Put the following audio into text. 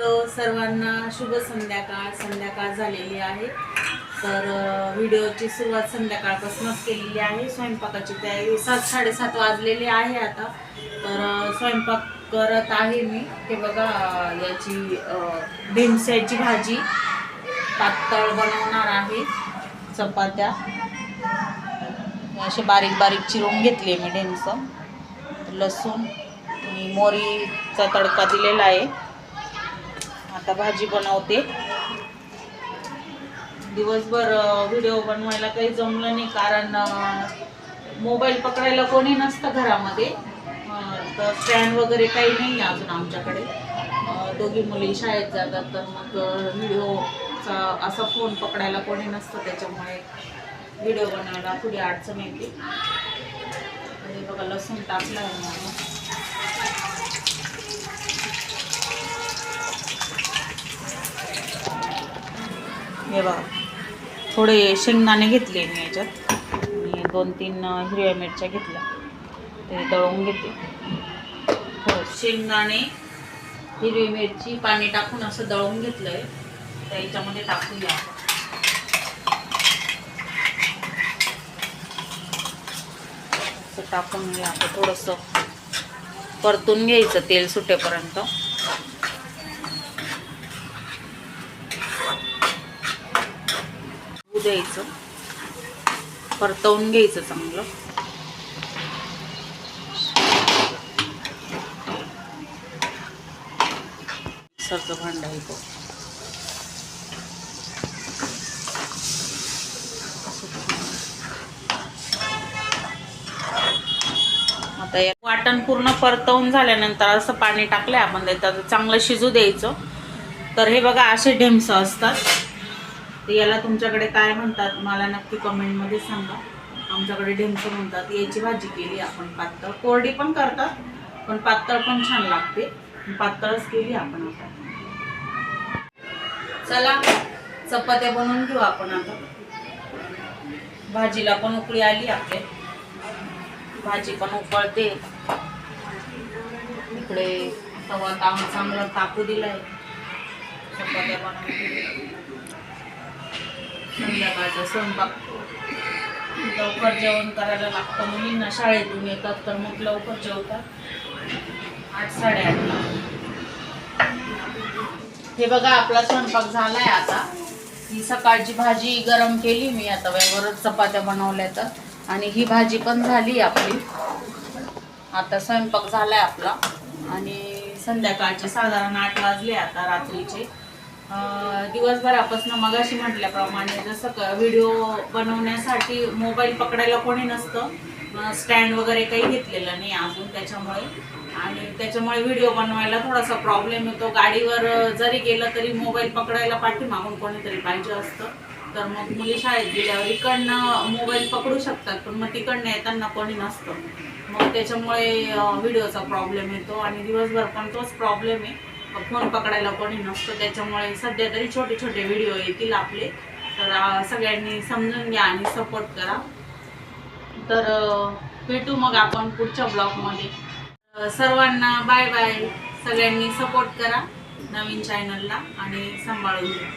तर सर्वांना शुभ संध्याकाळ. संध्याकाळ झालेली आहे. तर व्हिडिओची सुरुवात संध्याकाळपासूनच केलेली आहे. स्वयंपाकाची तयारी सात साडेसात वाजलेली आहे आता. तर स्वयंपाक करत आहे मी. हे बघा याची अ, भाजी पातळ बनवणार आहे. चपात्या. असे बारीक बारीक चिरून घेतले मी ढेमसं. लसूण आणि मोरीचा तडका दिलेला आहे. आता भाजी बनवते. दिवसभर व्हिडिओ बनवायला काही जमलं नाही कारण मोबाईल पकडायला कोणी नसतं घरामध्ये. तर स्टँड वगैरे काही नाही आहे अजून आमच्याकडे. दोघी मुली शाळेत जातात तर मग व्हिडिओचा असा फोन पकडायला कोणी नसतं त्याच्यामुळे व्हिडिओ बनवायला थोडी अडचण येते. आणि बघा लसूण टाकलं आहे मला हे बघा. थोडे शेंगदाणे घेतले मी याच्यात. आणि दोन तीन हिरव्या मिरच्या घेतल्या. ते दळून घेते. शेंगदाणे हिरवी मिरची पाणी टाकून असं दळून घेतलं आहे तर याच्यामध्ये टाकूया असं टाकून घ्या. आपण थोडंसं परतून घ्यायचं तेल सुटेपर्यंत. होऊ द्यायचं. परतवून घ्यायचं चांगलं. सरचं भांड आहे तो आता वाटण पूर्ण परतवून झाल्यानंतर असं पाणी टाकलं आपण त्याचं चांगलं शिजू द्यायचं. तर हे बघा असे ढेमसं असतात. तर याला तुमच्याकडे काय म्हणतात? मला नक्की कमेंटमध्ये सांगा. आमच्याकडे ढेमसं म्हणतात याची भाजी केली आपण पातळ. कोरडी पण करतात पण पातळ पण छान लागते. पातळच केली आपण आता. चला चपात्या बनवून घेऊ आपण आता. भाजीला पण उकळी आली आपल्या भाजी पण उकळते. इकडे तवा ताम चांगला तापू दिलाय. चपात्या बनवून संध्याकाळचा स्वयंपाक. लवकर जेवण करायला लागतं. मुलींना शाळेतून येतात तर मग लवकर जेवतात. आठ साडेआठला हे बघा आपला स्वयंपाक झालाय आता. ही सकाळची भाजी गरम केली मी आता वरच चपात्या बनवल्या तर आणि ही भाजी पण झाली आपली. आता स्वयंपाक झालाय आपला. आणि संध्याकाळचे साधारण आठ वाजले आता रात्रीचे. दिवसभर दिवसभरापासून मगाशी म्हटल्याप्रमाणे जसं व्हिडिओ बनवण्यासाठी मोबाईल पकडायला कोणी नसतं. स्टँड वगैरे काही घेतलेलं नाही अजून त्याच्यामुळे. आणि त्याच्यामुळे व्हिडिओ बनवायला थोडासा प्रॉब्लेम येतो. गाडीवर जरी गेलं तरी मोबाईल पकडायला पाठीमागून कोणीतरी पाहिजे असतं. तर मग मुली शाळेत गेल्यावर इकडनं मोबाईल पकडू शकतात पण मग तिकडनं येताना कोणी नसतं. मग त्याच्यामुळे व्हिडिओचा प्रॉब्लेम येतो. आणि दिवसभर पण तोच प्रॉब्लेम आहे. फोन पकडायला कोणी नसतो. त्याच्यामुळे सध्या तरी छोटे छोटे व्हिडिओ येतील आपले. तर सगळ्यांनी समजून घ्या आणि सपोर्ट करा. तर भेटू मग आपण पुढच्या ब्लॉगमध्ये सर्वांना बाय बाय सगळ्यांनी सपोर्ट करा नवीन चॅनलला आणि सांभाळून घ्या.